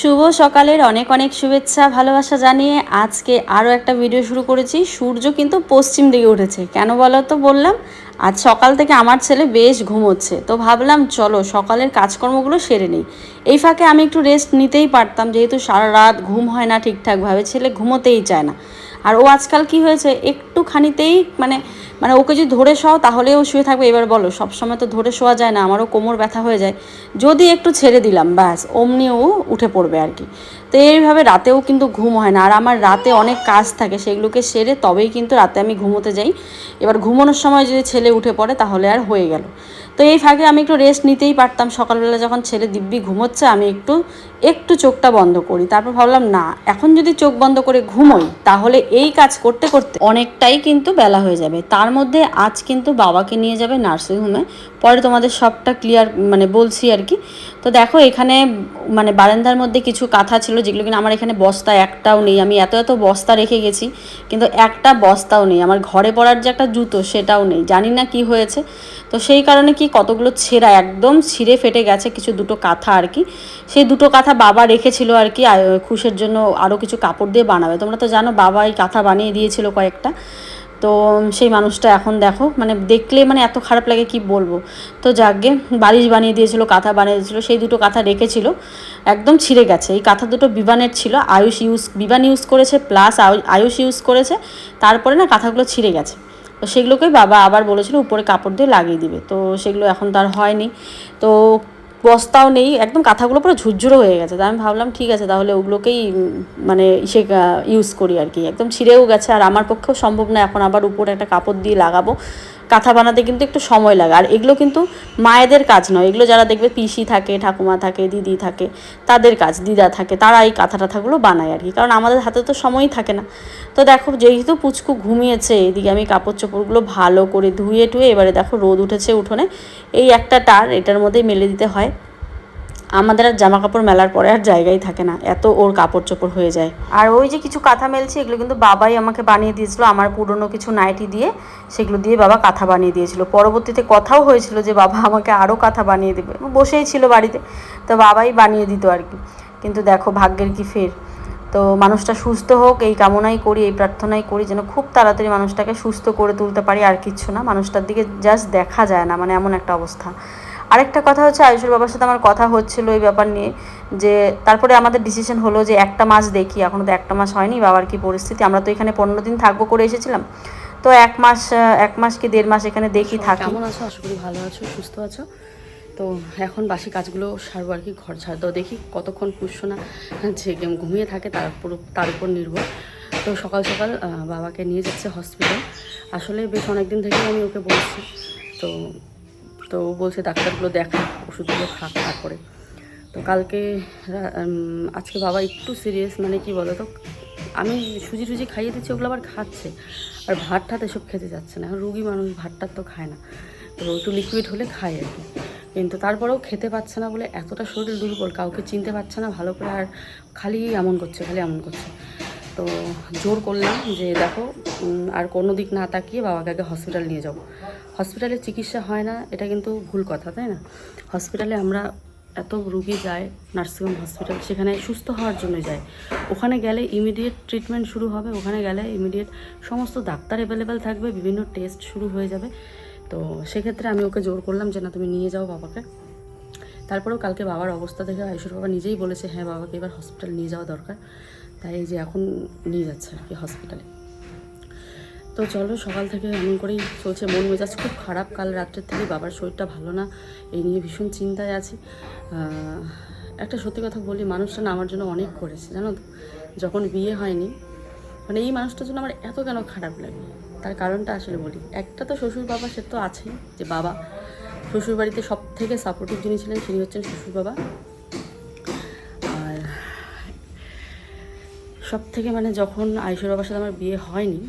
শুভ সকালের অনেক অনেক শুভেচ্ছা, ভালোবাসা জানিয়ে আজকে আরও একটা ভিডিও শুরু করেছি। সূর্য কিন্তু পশ্চিম দিকে উঠেছে। কেন বলো তো? বললাম, আজ সকাল থেকে আমার ছেলে বেশ ঘুমোচ্ছে। তো ভাবলাম, চলো সকালের কাজকর্মগুলো সেরে নিই। এই ফাঁকে আমি একটু রেস্ট নিতেই পারতাম, যেহেতু সারা রাত ঘুম হয় না ঠিকঠাকভাবে। ছেলে ঘুমোতেই চায় না। আর ও আজকাল কি হয়েছে, একটুখানিতেই মানে মানে ওকে যদি ধরে শোও তাহলে ও শুয়ে থাকবে। এবার বলো, সবসময় তো ধরে শোয়া যায় না, আমারও কোমর ব্যথা হয়ে যায়। যদি একটু ছেড়ে দিলাম, ব্যাস, অমনি ও উঠে পড়বে আর কি। তো এইভাবে রাতেও কিন্তু ঘুম হয় না। আর আমার রাতে অনেক কাজ থাকে, সেগুলোকে সেরে তবেই কিন্তু রাতে আমি ঘুমোতে যাই। এবার ঘুমানোর সময় যদি ছেলে উঠে পড়ে তাহলে আর হয়ে গেল। তো এই ফাঁকে আমি একটু রেস্ট নিতেই পারতাম। সকালবেলা যখন ছেলে দিব্যি ঘুমোচ্ছে, আমি একটু একটু চোখটা বন্ধ করি। তারপর ভাবলাম, না, এখন যদি চোখ বন্ধ করে ঘুমোই, তাহলে এই কাজ করতে করতে অনেকটাই কিন্তু বেলা হয়ে যাবে। তার মধ্যে আজ কিন্তু বাবাকে নিয়ে যাবে নার্সিংহোমে। পরে তোমাদের সবটা ক্লিয়ার মানে বলছি আর কি। তো দেখো, এখানে মানে বারান্দার মধ্যে কিছু কাঁথা ছিল যেগুলো কিনা আমার এখানে বস্তা একটাও নেই। আমি এত এত বস্তা রেখে গেছি, কিন্তু একটা বস্তাও নেই। আমার ঘরে পড়ার যে একটা জুতো, সেটাও নেই। জানি না কি হয়েছে। তো সেই কারণে কি কতগুলো ছেঁড়া একদম ছিঁড়ে ফেটে গেছে, কিছু দুটো কাঁথা আর কি। সেই দুটো কাঁথা বাবা রেখেছিল আর কি খুশের জন্য আরও কিছু কাপড় দিয়ে বানাবে। তোমরা তো জানো, বাবা এই কাঁথা বানিয়ে দিয়েছিল কয়েকটা। তো সেই মানুষটা এখন দেখো মানে দেখলে মানে এত খারাপ লাগে কি বলব? তো যাকগে বালিশ বানিয়ে দিয়েছিল, কাঁথা বানিয়ে দিয়েছিল, সেই দুটো কাঁথা রেখেছিল, একদম ছিঁড়ে গেছে। এই কাঁথা দুটো বিবানের ছিল, আয়ুষ ইউজ বিবান ইউজ করেছে, প্লাস আয়ুষ ইউজ করেছে, তারপরে না কাঁথাগুলো ছিঁড়ে গেছে। তো সেগুলোকেই বাবা আবার বলেছিল, উপরে কাপড় দিয়ে লাগিয়ে দিবে। তো সেগুলো এখন তার হয়নি। তো বস্তাও নেই, একদম কাঁথাগুলো পুরো ঝুরঝুরো হয়ে গেছে। তাই আমি ভাবলাম, ঠিক আছে, তাহলে ওগুলোকেই মানে সে ইউজ করি আর কি। একদম ছিঁড়েও গেছে, আর আমার পক্ষেও সম্ভব না, এখন আবার উপরে একটা কাপড় দিয়ে লাগাবো। কাঁথা বানাতে কিন্তু একটু সময় লাগে। আর এগুলো কিন্তু মায়েদের কাজ নয়। এগুলো যারা দেখবে পিসি থাকে, ঠাকুমা থাকে, দিদি থাকে, তাদের কাজ, দিদা থাকে তারা এই কাঁথা টাথাগুলো বানায় আর কি কারণ আমাদের হাতে তো সময়ই থাকে না। তো দেখো, যেহেতু পুচকু ঘুমিয়েছে, এদিকে আমি কাপড় চোপড়গুলো ভালো করে ধুয়ে টুয়ে, এবারে দেখো রোদ উঠেছে উঠোনে। এই একটা টার, এটার মধ্যেই মেলে দিতে হয়। আমাদের আর জামা কাপড় মেলার পরে আর জায়গাই থাকে না। এত ওর কাপড় চোপড় হয়ে যায়। আর ওই যে কিছু কাঁথা মেলছে, এগুলো কিন্তু বাবাই আমাকে বানিয়ে দিয়েছিল। আমার পুরনো কিছু নাইটি দিয়ে সেগুলো দিয়ে বাবা কাঁথা বানিয়ে দিয়েছিল। পরবর্তীতে কথাও হয়েছিল যে বাবা আমাকে আরও কাঁথা বানিয়ে দেবে। বসেই ছিল বাড়িতে। তো বাবাই বানিয়ে দিত আর কি। কিন্তু দেখো ভাগ্যের কি ফের। তো মানুষটা সুস্থ হোক, এই কামনাই করি, এই প্রার্থনাই করি, যেন খুব তাড়াতাড়ি মানুষটাকে সুস্থ করে তুলতে পারি। আর কিচ্ছু না, মানুষটার দিকে জাস্ট দেখা যায় না মানে এমন একটা অবস্থা। আরেকটা কথা হচ্ছে আয়ুষের বাবার সাথে আমার কথা হচ্ছিল এই ব্যাপার নিয়ে যে তারপরে আমাদের ডিসিশন হলো যে একটা মাস দেখি এখনও তো একটা মাস হয়নি বাবার কি পরিস্থিতি? আমরা তো এখানে পনেরো দিন থাকব করে এসেছিলাম। তো এক মাস এক মাস কি দেড় মাস এখানে দেখি থাকি। কেমন আছো? আশা করি ভালো আছো সুস্থ আছো। তো এখন বাসি কাজগুলো সারবো আর কি ঘর ছাড় দাও দেখি কতক্ষণ পুষছো না যে ঘুমিয়ে থাকে তার উপর তার উপর নির্ভর। তো সকাল সকাল বাবাকে নিয়ে যাচ্ছে হসপিটাল। আসলে বেশ অনেক দিন থেকেই আমি ওকে বলছি। তো তো বলছে ডাক্তারগুলো দেখা ওষুধগুলো খা তারপরে। তো কালকে আজকে বাবা একটু সিরিয়াস মানে কি বলো তো আমি সুজি টুজি খাইয়ে দিচ্ছি, ওগুলো আবার খাচ্ছে। আর ভাত ঠাত এসব খেতে যাচ্ছে না রুগী মানুষ ভাত টাত তো খায় না। তো একটু লিকুইড হলে খায় আর কি। কিন্তু তারপরেও খেতে পাচ্ছে না বলে এতটা শরীর দুর্বল, কাউকে চিনতে পারছে না ভালো করে, আর খালি এমন করছে, খালি এমন করছে। তো জোর করলাম যে দেখো আর কোনো দিক না তাকিয়ে বাবাকে আগে হসপিটাল নিয়ে যাব। হসপিটালে চিকিৎসা হয় না, এটা কিন্তু ভুল কথা, তাই না? হসপিটালে আমরা এত রুগী যায়, নার্সিংহোম হসপিটাল, সেখানে সুস্থ হওয়ার জন্য যায়। ওখানে গেলে ইমিডিয়েট ট্রিটমেন্ট শুরু হবে, ওখানে গেলে ইমিডিয়েট সমস্ত ডাক্তার অ্যাভেলেবেল থাকবে, বিভিন্ন টেস্ট শুরু হয়ে যাবে। তো সেক্ষেত্রে আমি ওকে জোর করলাম যে, না, তুমি নিয়ে যাও বাবাকে। তারপরেও কালকে বাবার অবস্থা দেখে আয়ুষের বাবা নিজেই বলেছে হ্যাঁ বাবাকে এবার হসপিটাল নিয়ে যাওয়া দরকার। তাই যে এখন নিয়ে যাচ্ছে আর কি হসপিটালে তো চলো সকাল থেকে এমন করেই চলছে। মন মেজাজ খুব খারাপ। কাল রাত্রের থেকে বাবার শরীরটা ভালো না, এই নিয়ে ভীষণ চিন্তায় আছি। একটা সত্যি কথা বলি, মানুষটা না আমার জন্য অনেক করেছে, জানো তো? যখন বিয়ে হয়নি মানে এই মানুষটার জন্য আমার এত কেন খারাপ লাগে? তার কারণটা আসলে বলি, একটা তো শ্বশুর বাবা, সে তো আছেই যে বাবা। শ্বশুর বাড়িতে সব থেকে সাপোর্টিভ যিনি ছিলেন তিনি হচ্ছেন শ্বশুর বাবা। আর সব থেকে মানে যখন আয়ুষের বাবার সাথে আমার বিয়ে হয়নি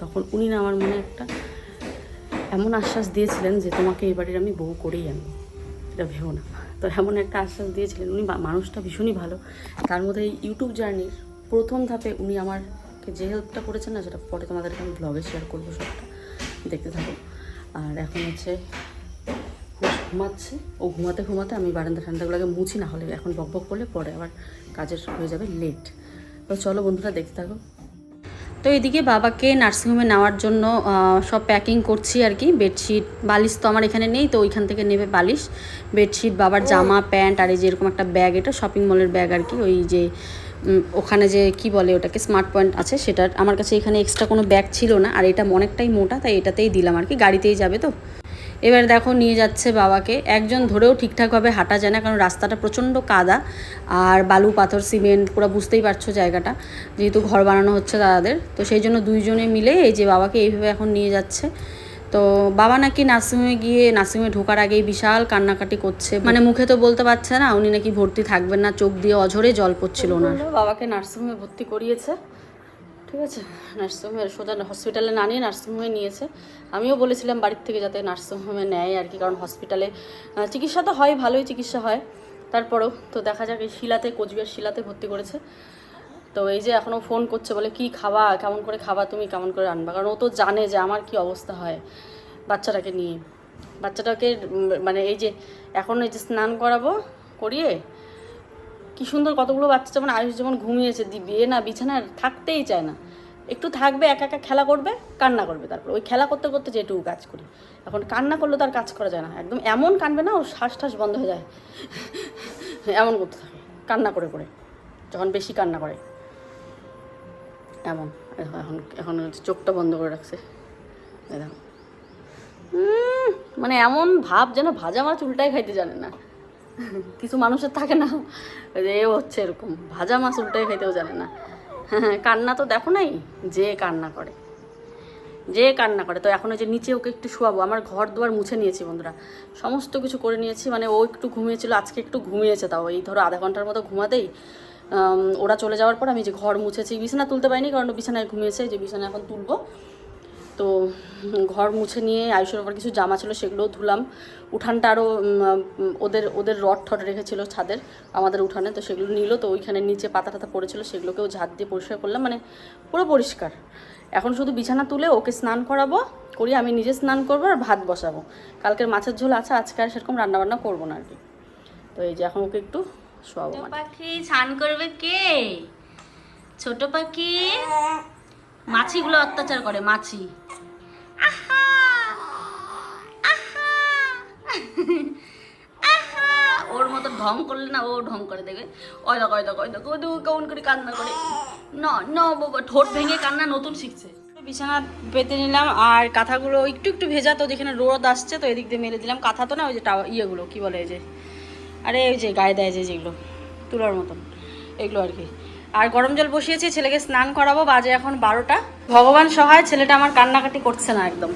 তখন উনি না আমার মনে একটা এমন আশ্বাস দিয়েছিলেন যে তোমাকে এই বাড়ির আমি বউ করেই আনব। এটা ভেবো না। তো এমন একটা আশ্বাস দিয়েছিলেন। উনি মানুষটা ভীষণই ভালো। তার মধ্যে এই ইউটিউব জার্নির প্রথম ধাপে উনি আমারকে যে হেল্পটা করেছেন না, সেটা পরে তোমাদেরকে আমি ব্লগে শেয়ার করব সবটা। দেখতে থাকো। আর এখন হচ্ছে ঘুমাচ্ছে। ও ঘুমাতে ঘুমাতে আমি বারান্দা ঠান্ডাগুলোকে মুছি, না হলে এখন বক বক করলে পরে আবার কাজের হয়ে যাবে লেট তো চলো বন্ধুরা, দেখতে থাকো। তো এদিকে বাবাকে নার্সিংহোমে নেওয়ার জন্য সব প্যাকিং করছি আর কি বেডশিট বালিশ তো আমার এখানে নেই তো ওইখান থেকে নেবে বালিশ বেডশিট বাবার জামা প্যান্ট আর এই যে এরকম একটা ব্যাগ এটা শপিং মলের ব্যাগ আর কি ওই যে ওখানে যে কি বলে ওটাকে স্মার্ট পয়েন্ট আছে সেটার আমার কাছে এখানে এক্সট্রা কোনো ব্যাগ ছিল না আর এটা অনেকটাই মোটা তাই এটাতেই দিলাম আর কি গাড়িতেই যাবে তো। এবার দেখো নিয়ে যাচ্ছে বাবাকে। একজন ধরেও ঠিকঠাকভাবে হাঁটা যায় না, কারণ রাস্তাটা প্রচণ্ড কাদা আর বালু, পাথর, সিমেন্ট, পুরো বুঝতেই পারছ জায়গাটা, যেহেতু ঘর বানানো হচ্ছে দাদাদের। তো সেই জন্য দুইজনে মিলে এই যে বাবাকে এইভাবে এখন নিয়ে যাচ্ছে। তো বাবা নাকি নার্সিংহোমে গিয়ে, নার্সিংহোমে ঢোকার আগেই বিশাল কান্নাকাটি করছে। মানে মুখে তো বলতে পারছে না, উনি নাকি ভর্তি থাকবেন না, চোখ দিয়ে অঝরে জল পড়ছিল ওনার। বাবাকে নার্সিংহোমে ভর্তি করিয়েছে। ঠিক আছে? নার্সিংহোমে সোজা হসপিটালে না নিয়ে নার্সিংহোমে নিয়েছে। আমিও বলেছিলাম বাড়ির থেকে যাতে নার্সিংহোমে নেয় আর কি, কারণ হসপিটালে চিকিৎসা তো হয়, ভালোই চিকিৎসা হয়। তারপরেও তো দেখা যাক এই শিলাতে, কোচবিহার শিলাতে ভর্তি করেছে। তো এই যে এখনও ফোন করছে, বলে কি খাবা, কেমন করে খাবা তুমি, কেমন করে আনবা কারণ ও তো জানে যে আমার কি অবস্থা হয় বাচ্চাটাকে নিয়ে। বাচ্চাটাকে মানে এই যে, এখন এই যে স্নান করাবো, করিয়ে কি সুন্দর কতগুলো বাচ্চা যেমন আয়ুষ যেমন ঘুমিয়েছে এ না বিছানায় থাকতেই চায় না। একটু থাকবে, একা একা খেলা করবে, কান্না করবে তারপর। ওই খেলা করতে করতে যেটুকু কাজ করি। এখন কান্না করলে তার কাজ করা যায় না। একদম এমন কানবে না, ওর শ্বাস ঠাস বন্ধ হয়ে যায়। এমন করতে থাকে, কান্না করে করে। যখন বেশি কান্না করে। এমন। এখন এখন চোখটা বন্ধ করে রাখছে। মানে এমন ভাব যেন ভাজা মাছ উল্টাই খাইতে জানে না। কিছু মানুষের থাকে না। এ হচ্ছে এরকম। ভাজা মাছ উল্টাই খাইতেও জানে না। কান্না তো দেখো নাই? যে কান্না করে। যে কান্না করে। তো এখন ওই যে নিচে ওকে একটু শোয়াবো। আমার ঘর দুয়ার মুছে নিয়েছি বন্ধুরা। সমস্ত কিছু করে নিয়েছি। মানে ও একটু ঘুমিয়েছিল, আজকে একটু ঘুমিয়েছে তাও। এই ধরো আধা ঘণ্টার মতো ঘুমাতেই ওরা চলে যাওয়ার পর আমি যে ঘর মুছেছি, বিছানা তুলতে পারিনি কারণ বিছানায় ঘুমিয়েছে। যে বিছানা এখন তুলবো। তো ঘর মুছে নিয়ে আয়ুষের ওপর কিছু জামা ছিল সেগুলোও ধুলাম। উঠানটা আরও ওদের ওদের রড ঠট রেখেছিল ছাদের আমাদের উঠানে তো সেগুলো নিল তো ওইখানে নিচে পাতা টাতা পড়েছিল সেগুলোকেও ঝাঁট দিয়ে পরিষ্কার করলাম মানে পুরো পরিষ্কার। এখন শুধু বিছানা তুলে ওকে স্নান করাবো করি আমি নিজে স্নান করব আর ভাত বসাবো। কালকের মাছের ঝোল আছে আজকে আর সেরকম রান্নাবান্না করব না আর কি। তো এই যে এখন ওকে একটু শোয়াবো মানে। পাখি স্নান করবে কে? ছোট পাখি? মাছিগুলো অত্যাচার করে মাছি! ওর মতো ঢং করলে না ও ঢং করে দেখবে। ওই দেখো ওই দেখো ওই দেখো দেখো, কেমন করে কান্না করে। ন ন ঠোঁট ভেঙে কান্না নতুন শিখছে। বিছানা পেতে নিলাম আর কাঁথাগুলো একটু একটু ভেজা তো, যেখানে রোদ আসছে তো এদিক দিয়ে মেলে দিলাম। কাঁথা তো না, ওই যে টাওয়া, ইয়েগুলো, কী বলে এই যে? আরে, ওই যে গায়ে দেয় যে যেগুলো, তুলার মতন, এগুলো আর কি। আর গরম জল বসিয়েছি, ছেলেকে স্নান করাবো, বাজে এখন বারোটা। ভগবান সহায়, ছেলেটা আমার কান্নাকাটি করছে না একদম।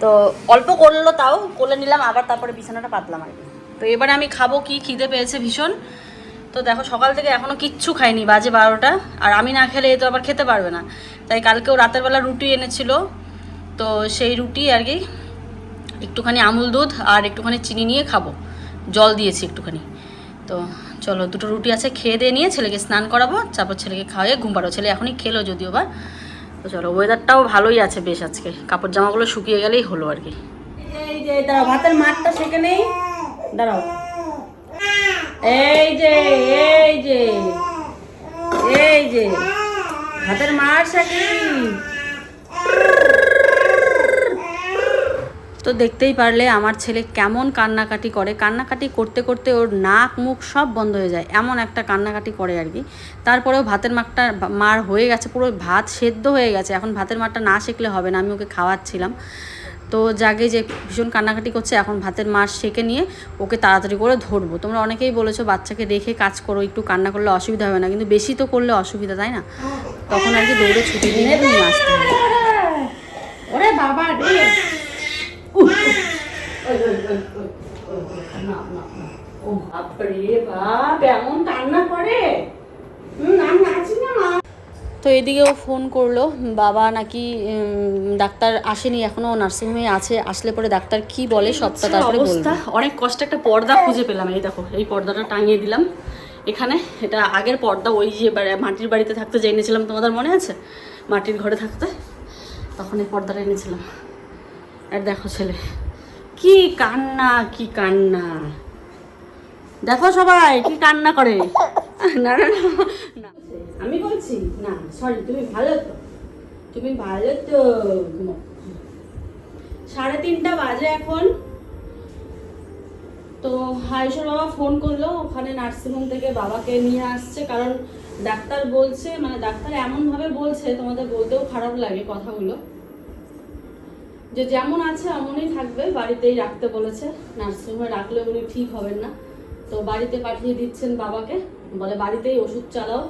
তো অল্প করল তাও, কোলে নিলাম, আবার তারপরে বিছানাটা পাতলাম আর তো এবারে আমি খাব কি, খিদে পেয়েছে ভীষণ। তো দেখো, সকাল থেকে এখনও কিচ্ছু খাইনি, বাজে বারোটা। আর আমি না খেলে এ তো আবার খেতে পারবে না। তাই কালকেও রাতের বেলা রুটি এনেছিল। তো সেই রুটি আর কি, একটুখানি আমুল দুধ আর একটুখানি চিনি নিয়ে খাব। জল দিয়েছি একটুখানি। তো চলো, দুটো রুটি আছে, খেয়ে দিয়ে নিয়ে ছেলেকে স্নান করাবো, তারপর ছেলেকে খাওয়াই, ঘুম পাড়ো ছেলে এখনই খেলো যদিও বা। তো চলো ওয়েদারটাও ভালোই আছে বেশ আজকে। কাপড় জামাগুলো শুকিয়ে গেলেই হলো আর কি। এই যে, দাঁড়াও, ভাতের মাঠটা সেকে নেই। দাঁড়াও। এই যে এই যে এই যে, ভাতের মাঠ সেকে তো দেখতেই পারলে আমার ছেলে কেমন কান্নাকাটি করে। কান্নাকাটি করতে করতে ওর নাক মুখ সব বন্ধ হয়ে যায়। এমন একটা কান্নাকাটি করে আর কি। তারপরেও ভাতের মাঠটা মার হয়ে গেছে পুরো ভাত সেদ্ধ হয়ে গেছে। এখন ভাতের মাঠটা না শিখলে হবে না আমি ওকে খাওয়াচ্ছিলাম। তো জাগে যে ভীষণ কান্নাকাটি করছে এখন ভাতের মার সেকে নিয়ে ওকে তাড়াতাড়ি করে ধরবো। তোমরা অনেকেই বলেছ বাচ্চাকে রেখে কাজ করো একটু কান্না করলে অসুবিধা হবে না। কিন্তু বেশি তো করলে অসুবিধা তাই না? তখন আর কি দৌড়ে ছুটি নিয়ে নিয়ে আসতে হবে। ওরে বাবা রে! ও বাপরে বাপ এমন কান্না করে আমি নাচি না তো এদিকেও ফোন করল বাবা নাকি ডাক্তার আসেনি এখনও নার্সিংহোমে আছে আসলে পরে ডাক্তার কি বলে সবটা তারপরে অবস্থা? অনেক কষ্টে একটা পর্দা খুঁজে পেলাম এই দেখো এই পর্দাটা টাঙিয়ে দিলাম। এখানে এটা আগের পর্দা ওই যে মাটির বাড়িতে থাকতে যে এনেছিলাম তোমাদের মনে আছে? মাটির ঘরে থাকতে? তখন এই পর্দাটা এনেছিলাম। আর দেখো ছেলে কি কান্না কি কান্না? দেখো সবাই কি কান্না করে? না না না, আমি বলছি না সরি তুমি ভালো তো। তুমি ভালো তো সাড়ে তিনটা বাজে এখন। তো আয়ুষের বাবা ফোন করল ওখানে নার্সিংহোম থেকে বাবাকে নিয়ে আসছে কারণ ডাক্তার বলছে মানে ডাক্তার এমনভাবে বলছে তোমাদের বলতেও খারাপ লাগে কথাগুলো। যে যেমন আছে এমনই থাকবে, বাড়িতেই রাখতে বলেছে। নার্সিংহোমে রাখলে উনি ঠিক হবেন না। তো বাড়িতে পাঠিয়ে দিচ্ছেন বাবাকে। বলে, বাড়িতেই ওষুধ চালাও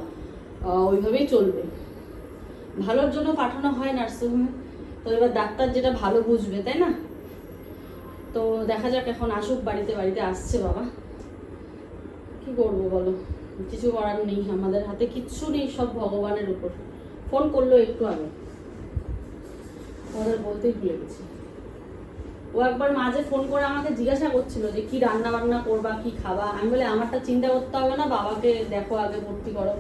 ওইভাবেই চলবে। ভালোর জন্য পাঠানো হয় নার্সিংহোমে। তো এবার ডাক্তার যেটা ভালো বুঝবে, তাই না? তো দেখা যাক এখন আসুক বাড়িতে বাড়িতে আসছে বাবা। কি করব বলো? কিছু করার নেই, আমাদের হাতে কিচ্ছু নেই, সব ভগবানের উপর। ফোন করল একটু আগে। ওদের বলতেই ভুলে গেছি। ও একবার মাঝে ফোন করে আমাকে জিজ্ঞাসা করছিল যে কি রান্না বান্না করবা, কি খাবা? আমি বলে, আমারটা চিন্তা করতে হবে না, বাবাকে দেখো, আগে ভর্তি করো।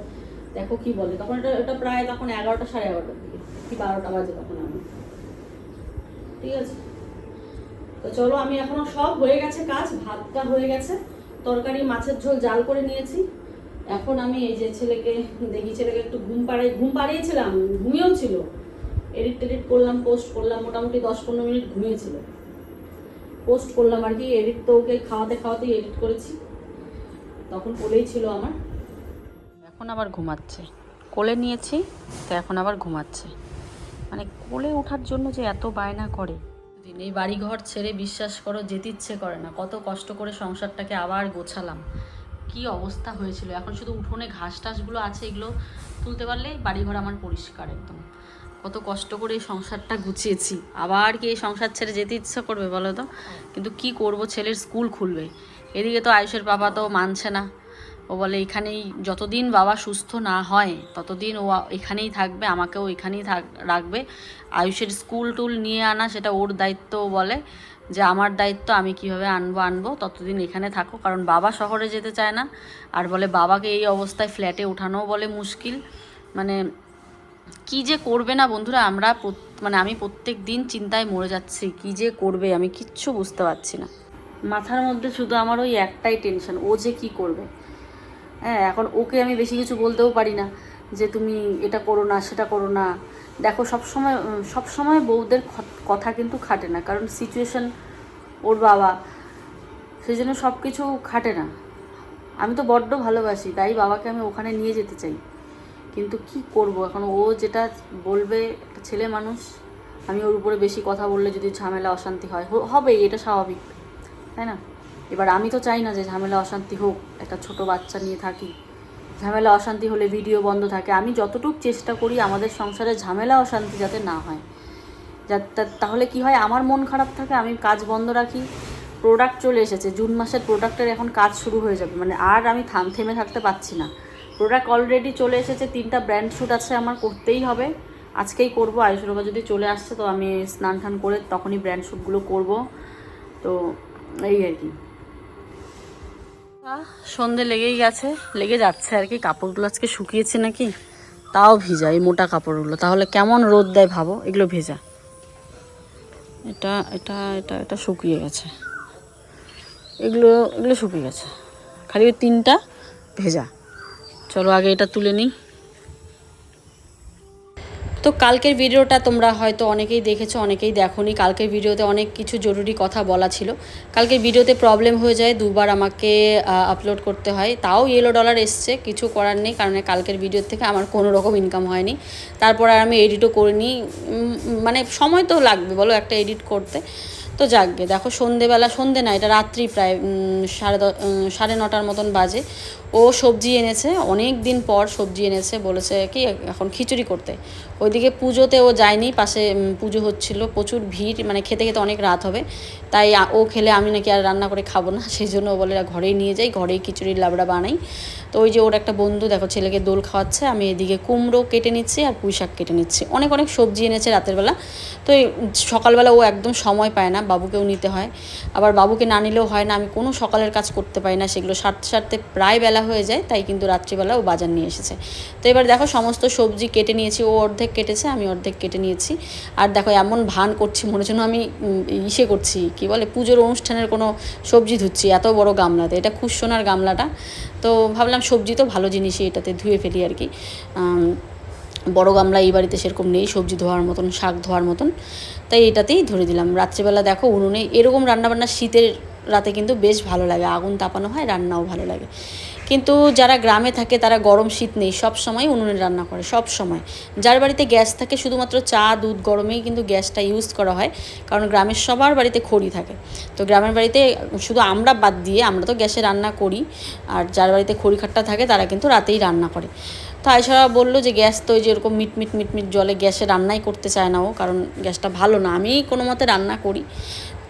দেখো কি বলে। তখন এটা এটা প্রায় তখন এগারোটা সাড়ে এগারোটার দিকে কি বারোটা বাজে তখন আমি। ঠিক আছে? তো চলো, আমি এখনও সব হয়ে গেছে কাজ, ভাতটা হয়ে গেছে। তরকারি, মাছের ঝোল জাল করে নিয়েছি। এখন আমি এই যে ছেলেকে, দেখি ছেলেকে একটু ঘুম পাড়াই, ঘুম পাড়িয়েছিলাম, ঘুমিয়েও ছিল। এডিট টেডিট করলাম পোস্ট করলাম মোটামুটি দশ পনেরো মিনিট ঘুমিয়েছিল। পোস্ট করলাম আর কি এডিট তো ওকে খাওয়াতে খাওয়াতেই এডিট করেছি। তখন কোলেই ছিল আমার। এখন আবার ঘুমাচ্ছে। কোলে নিয়েছি তো এখন আবার ঘুমাচ্ছে। মানে কোলে ওঠার জন্য যে এত বায়না করে। এই বাড়িঘর ছেড়ে বিশ্বাস করো যেতে ইচ্ছে করে না। কত কষ্ট করে সংসারটাকে আবার গোছালাম। কি অবস্থা হয়েছিল? এখন শুধু উঠোনে ঘাস টাসগুলো আছে এগুলো তুলতে পারলেই বাড়িঘর আমার পরিষ্কার একদম। কত কষ্ট করে এই সংসারটা গুছিয়েছি। আবার কি এই সংসার ছেড়ে যেতে ইচ্ছা করবে বলো তো? কিন্তু কি করব? ছেলের স্কুল খুলবে। এদিকে তো আয়ুষের বাবা তো মানছে না। ও বলে, এখানেই যতদিন বাবা সুস্থ না হয়, ততদিন ও এখানেই থাকবে, আমাকেও এখানেই থাক, রাখবে। আয়ুষের স্কুল টুল নিয়ে আনা সেটা ওর দায়িত্ব। বলে যে, আমার দায়িত্ব, আমি কীভাবে আনব আনব, ততদিন এখানে থাকো। কারণ বাবা শহরে যেতে চায় না। আর বলে, বাবাকে এই অবস্থায় ফ্ল্যাটে ওঠানোও বলে মুশকিল। মানে কি যে করবে না বন্ধুরা, আমরা মানে আমি প্রত্যেক দিন চিন্তায় মরে যাচ্ছি, কি যে করবে আমি কিচ্ছু বুঝতে পারছি না। মাথার মধ্যে শুধু আমার ওই একটাই টেনশন ও যে কি করবে। হ্যাঁ এখন ওকে আমি বেশি কিছু বলতেও পারি না, যে তুমি এটা করো না, সেটা করো না। দেখো সবসময় সবসময় বউদের কথা কিন্তু খাটে না, কারণ সিচুয়েশন ওর বাবা, সেই জন্য সব কিছু খাটে না। আমি তো বড্ড ভালোবাসি, তাই বাবাকে আমি ওখানে নিয়ে যেতে চাই। কিন্তু কি করব? এখন ও যেটা বলবে, একটা ছেলে মানুষ, আমি ওর উপরে বেশি কথা বললে যদি ঝামেলা, অশান্তি হয় হবেই, এটা স্বাভাবিক, তাই না? এবার আমি তো চাই না যে ঝামেলা, অশান্তি হোক, একটা ছোট বাচ্চা নিয়ে থাকি। ঝামেলা, অশান্তি হলে ভিডিও বন্ধ থাকে। আমি যতটুকু চেষ্টা করি আমাদের সংসারে ঝামেলা, অশান্তি যাতে না হয়। তাহলে কি হয়? আমার মন খারাপ থাকে, আমি কাজ বন্ধ রাখি প্রোডাক্ট চলে এসেছে। জুন মাসের প্রোডাক্টের এখন কাজ শুরু হয়ে যাবে। মানে আর আমি থাম, থেমে থাকতে পারছি না। প্রোডাক্ট অলরেডি চলে এসেছে, তিনটা ব্র্যান্ড শ্যুট আছে আমার, করতেই হবে। আজকেই করব আয়ুষরোগা যদি চলে আসছে তো আমি স্নান টান করে তখনই ব্র্যান্ড শ্যুটগুলো করব। তো এই আর কি। সন্ধে লেগেই গেছে, লেগে যাচ্ছে আর কি, কাপড়গুলো আজকে শুকিয়েছে নাকি? তাও ভিজা, এই মোটা কাপড়গুলো। তাহলে কেমন রোদ দেয় ভাবো? এগুলো ভেজা। এটা এটা এটা এটা শুকিয়ে গেছে। এগুলো এগুলো শুকিয়ে গেছে। খালি ওই তিনটা ভেজা। চলো আগে এটা তুলে নিই। তো কালকের ভিডিওটা তোমরা হয়তো অনেকেই দেখেছ, অনেকেই দেখোনি। কালকের ভিডিওতে অনেক কিছু জরুরি কথা বলা ছিল। কালকের ভিডিওতে প্রবলেম হয়ে যায়, দুবার আমাকে আপলোড করতে হয়। তাও ইয়েলো ডলার এসছে, কিছু করার নেই, কারণ কালকের ভিডিওর থেকে আমার কোনো রকম ইনকাম হয়নি। তারপর আর আমি এডিটও করিনি। মানে সময় তো লাগবে, বলো একটা এডিট করতে। তো যাকগে দেখো সন্ধেবেলা, সন্ধে না, এটা রাত্রি প্রায় সাড়ে সাড়ে নটার মতন বাজে। ও সবজি এনেছে অনেক দিন পর সবজি এনেছে, বলেছে কি এখন খিচুড়ি করতে। ওইদিকে পুজোতে ও যায়নি, পাশে পুজো হচ্ছিল, প্রচুর ভিড় মানে খেতে খেতে অনেক রাত হবে। তাই ও খেলে আমি নাকি আর রান্না করে খাব না, সেই জন্য ও বলে ঘরেই নিয়ে যাই, ঘরেই খিচুড়ির লাবড়া বানাই। তো ওই যে ওর একটা বন্ধু, দেখো, ছেলেকে দোল খাওয়াচ্ছে, আমি এদিকে কুমড়ো কেটে নিচ্ছি আর পুঁই শাক কেটে নিচ্ছি। অনেক অনেক সবজি এনেছে রাতের বেলা। তো সকালবেলা ও একদম সময় পায় না, বাবুকেও নিতে হয়। আবার বাবুকে না নিলেও হয় না, আমি কোনো সকালের কাজ করতে পারি না, সেগুলো সারতে সারতে প্রায় বেলা হয়ে যায়, তাই কিন্তু রাত্রিবেলা ও বাজার নিয়ে এসেছে। তো এবার দেখো সমস্ত সবজি কেটে নিয়েছি, ও অর্ধেক কেটেছে, আমি অর্ধেক কেটে নিয়েছি। আর দেখো এমন ভান করছি, মনে হচ্ছে আমি ইসে করছি, কি বলে, পুজোর অনুষ্ঠানের কোনো সবজি ধুচ্ছি, এত বড় গামলাতে, এটা খুব সোনার গামলাটা। তো ভাবলাম সবজি তো ভালো জিনিসই এটাতে ধুয়ে ফেলি আর কি। বড় গামলা এই বাড়িতে সেরকম নেই, সবজি ধোয়ার মতন, শাক ধোয়ার মতন। তাই এটাতেই ধরে দিলাম। রাত্রিবেলা দেখো উনুনে এরকম রান্নাবান্না শীতের রাতে কিন্তু বেশ ভালো লাগে, আগুন তাপানো হয়, রান্নাও ভালো লাগে। কিন্তু যারা গ্রামে থাকে, তারা গরম শীত নেই, সব সময় উনুনে রান্না করে, সব সময়। যার বাড়িতে গ্যাস থাকে, শুধুমাত্র চা, দুধ গরমেই কিন্তু গ্যাসটা ইউজ করা হয়, কারণ গ্রামের সবার বাড়িতে খড়ি থাকে। তো গ্রামের বাড়িতে শুধু আমরা বাদ দিয়ে আমরা তো গ্যাসে রান্না করি, আর যার বাড়িতে খড়ি খাট্টা থাকে, তারা কিন্তু রাতেই রান্না করে। তো আয়সারা বলল যে, গ্যাস তো ওই যে এরকম মিট মিট মিট মিট জলে গ্যাসে রান্নাই করতে চায় না ও, কারণ গ্যাসটা ভালো না। আমি কোনো মতে রান্না করি।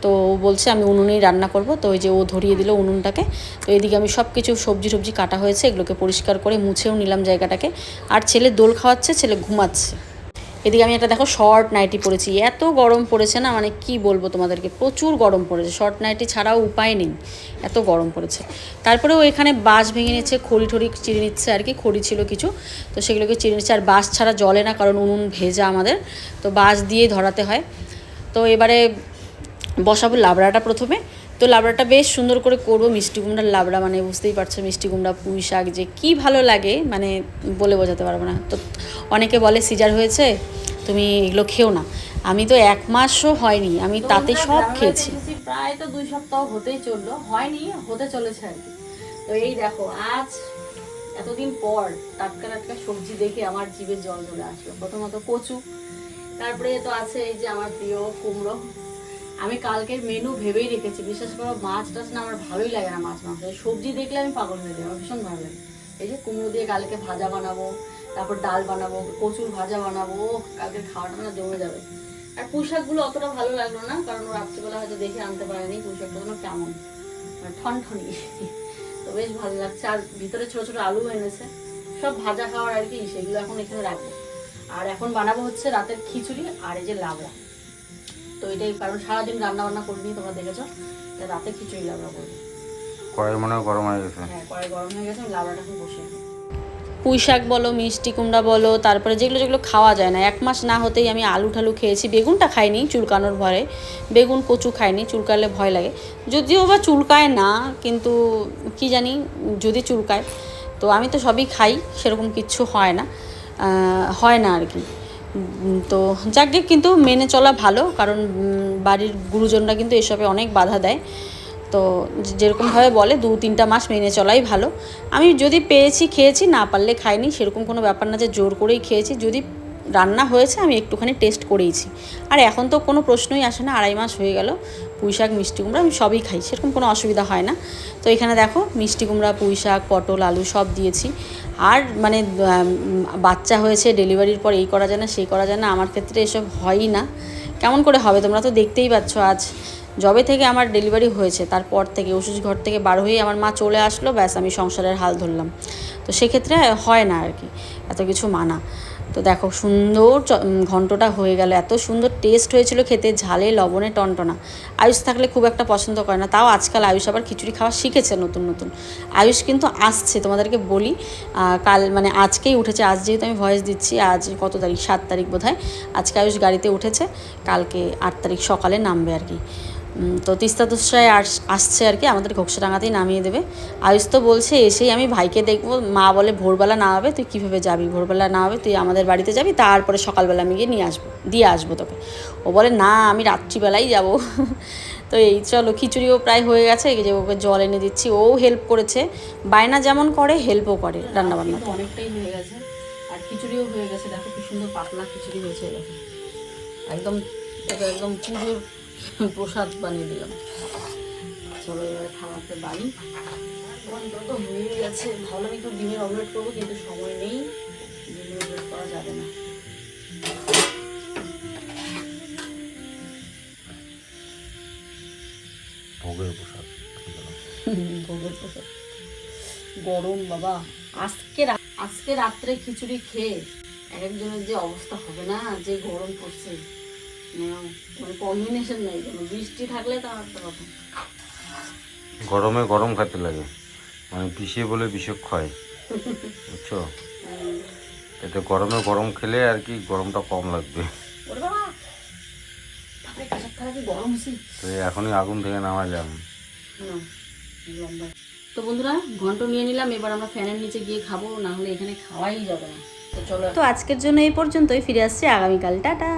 তো বলছে, আমি উনুনেই রান্না করব। তো ওই যে ও ধরিয়ে দিল উনুনটাকে। তো এদিকে আমি সব কিছু সবজি টবজি কাটা হয়েছে, এগুলোকে পরিষ্কার করে মুছেও নিলাম জায়গাটাকে। আর ছেলে দোল খাওয়াচ্ছে, ছেলে ঘুমাচ্ছে। এদিকে আমি একটা দেখো শর্ট নাইটি পরেছি। এত গরম পড়েছে না মানে কি বলব তোমাদেরকে? প্রচুর গরম পড়েছে। শর্ট নাইটি ছাড়াও উপায় নেই। এত গরম পড়েছে। তারপরেও এখানে বাঁশ ভেঙে নিচ্ছে, খড়ি ঠড়ি চিড়ে নিচ্ছে আর কি, খড়ি ছিল কিছু। তো সেগুলোকে চিড়ে নিচ্ছে। আর বাঁশ ছাড়া জলে না, কারণ উনুন ভেজা আমাদের। তো বাঁশ দিয়েই ধরাতে হয়। তো এবারে বসাবো লাবড়াটা প্রথমে। তো লাবড়াটা বেশ সুন্দর করে করব। মিষ্টি কুমড়ার লাবড়া মানে বুঝতেই পারছ মিষ্টি কুমড়া পুঁই শাক যে কী ভালো লাগে মানে বলে বোঝাতে পারব না। তো অনেকে বলে সিজার হয়েছে তুমি এগুলো খেও না। আমি তো এক মাসও হয়নি আমি তাতে সব খেয়েছি। প্রায় তো দুই সপ্তাহ হতেই চলল। হয়নি হতে চলেছে আর কি। তো এই দেখো আজ এতদিন পর টাটকা টাটকা সবজি দেখে আমার জিভে জল চলে আসলো। প্রথমত কচু তারপরে তো আছে এই যে আমার প্রিয় কুমড়ো। আমি কালকের মেনু ভেবেই রেখেছি। বিশেষ করে, মাছ টাছ না আমার ভালোই লাগে না মাছ মাংস। সবজি দেখলে আমি পাগল হয়ে যাই, আমার ভীষণ ভালো লাগে। এই যে কুমড়ো দিয়ে কালকে ভাজা বানাবো, তারপর ডাল বানাবো, কচুর ভাজা বানাবো কালকে খাওয়াটা না জমে যাবে। আর পুঁই শাকগুলো অতটা ভালো লাগল না, কারণ ও রাত্রিবেলা হয়তো দেখে আনতে পারেনি পুঁই শাকটা যেন কেমন। মানে ঠনঠনি। তো বেশ ভালো লাগছে। আর ভিতরে ছোটো ছোটো আলু এনেছে। সব ভাজা খাওয়ার আর কি, সেগুলো এখন এখানে রাখব। আর এখন বানাবো হচ্ছে রাতের খিচুড়ি আর এই যে লাবড়া তো এটাই কারণ সারাদিন রান্না বান্না করিনি তোমরা দেখেছ। রাতে খিচুড়ি লাবড়া করব। কড়াই মনে হয় গরম হয়ে গেছে। হ্যাঁ কড়াই গরম হয়ে গেছে লাবড়াটা এখন বসে। পুঁই শাক বলো মিষ্টি কুমড়া বলো তারপরে যেগুলো যেগুলো খাওয়া যায় না এক মাস না হতেই আমি আলু ঠালু খেয়েছি বেগুনটা খাইনি চুলকানোর ভয়ে। বেগুন কচু খাইনি চুলকালে ভয় লাগে। যদিও বা চুলকায় না কিন্তু কি জানি যদি চুলকায়। তো আমি তো সবই খাই সেরকম কিচ্ছু হয় না হয় না আর কি। তো যাকে কিন্তু মেনে চলা ভালো, কারণ বাড়ির গুরুজনরা কিন্তু এসবে অনেক বাধা দেয়। তো যেরকমভাবে বলে, দু তিনটা মাস মেনে চলাই ভালো। আমি যদি পেয়েছি, খেয়েছি, না পারলে খাইনি, সেরকম কোনো ব্যাপার না যে, জোর করেই খেয়েছি। যদি রান্না হয়েছে, আমি একটুখানি টেস্ট করেইছি। আর এখন তো কোনো প্রশ্নই আসে না, আড়াই মাস হয়ে গেল, পুঁই শাক, মিষ্টি কুমড়া, আমি সবই খাই, সেরকম কোনো অসুবিধা হয় না। তো এখানে দেখো, মিষ্টি কুমড়া, পুঁই শাক, পটল, আলু সব দিয়েছি। আর মানে বাচ্চা হয়েছে ডেলিভারির পর এই করা যায় না, সেই করা যায় না, আমার ক্ষেত্রে এসব হয়ই না। কেমন করে হবে? তোমরা তো দেখতেই পাচ্ছ আজ। জবে থেকে আমার ডেলিভারি হয়েছে, তারপর থেকে ওষুধ ঘর থেকে বার হয়ে আমার মা চলে আসলো, ব্যাস আমি সংসারের হাল ধরলাম। তো সেক্ষেত্রে হয় না আর কি, এত কিছু মানা। তো দেখো সুন্দর ঘন্টটা হয়ে গেল। এত সুন্দর টেস্ট হয়েছিল খেতে, ঝালে, লবণে, টনটনা। আয়ুষ থাকলে খুব একটা পছন্দ করে না। তাও আজকাল আয়ুষ আবার খিচুড়ি খাওয়া শিখেছে নতুন নতুন। আয়ুষ কিন্তু আসছে, তোমাদেরকে বলি। কাল মানে আজকেই উঠেছে। আজ যেহেতু আমি ভয়েস দিচ্ছি, আজ কত তারিখ? সাত তারিখ বোধ আজকে আয়ুষ গাড়িতে উঠেছে। কালকে আট তারিখ সকালে নামবে আর কি। তো তিস্তা তুষায় আস- আসছে আর কি আমাদের ঘোকসাডাঙ্গাতেই নামিয়ে দেবে। আয়ুষ তো বলছে এসেই আমি ভাইকে দেখব মা বলে ভোরবেলা না হবে তুই কীভাবে যাবি? ভোরবেলা না হবে তুই আমাদের বাড়িতে যাবি তারপরে সকালবেলা আমি গিয়ে নিয়ে আসব দিয়ে আসব তোকে। ও বলে না আমি রাত্রিবেলাই যাব। তো এই চলো খিচুড়িও প্রায় হয়ে গেছে এই যে ওকে জল এনে দিচ্ছি ও হেল্প করেছে। বায়না যেমন করে হেল্পও করে রান্নাবান্না অনেকটাই হয়ে গেছে আর খিচুড়িও হয়ে গেছে দেখো কি সুন্দর পাতলা খিচুড়ি হয়েছে একদম একদম পুজোর প্রসাদ বানিয়ে দিলাম। চলো এবারে খাওয়াতে বাড়ি অন্তত হয়ে গেছে। ভাবলাম একটু ডিমের অমলেট করব কিন্তু সময় নেই। ডিমের অমলেট করা যাবে না। ভোগের প্রসাদ। ভোগের প্রসাদ। গরম বাবা। আজকে আজকে রাত্রে খিচুড়ি খেয়ে এক একজনের যে অবস্থা হবে না যে গরম পড়ছে। কম্বিনেশন নেই কোনো? বৃষ্টি থাকলে তো আমার একটা কথা গরমে গরম খেতে লাগে। মানে বিষে বলে বিষক্ষয় বুঝছ? এতে গরমে গরম খেলে আর কি গরমটা কম লাগবে। তো এখনই আগুন থেকে নামা যাম তো বন্ধুরা ঘন্ট নিয়ে নিলাম এবার আমরা ফ্যানের নিচে গিয়ে খাব না হলে এখানে খাওয়াই যাবে না। তো চলো। তো আজকের জন্য এই পর্যন্তই ফিরে আসছি আগামীকাল। টাটা!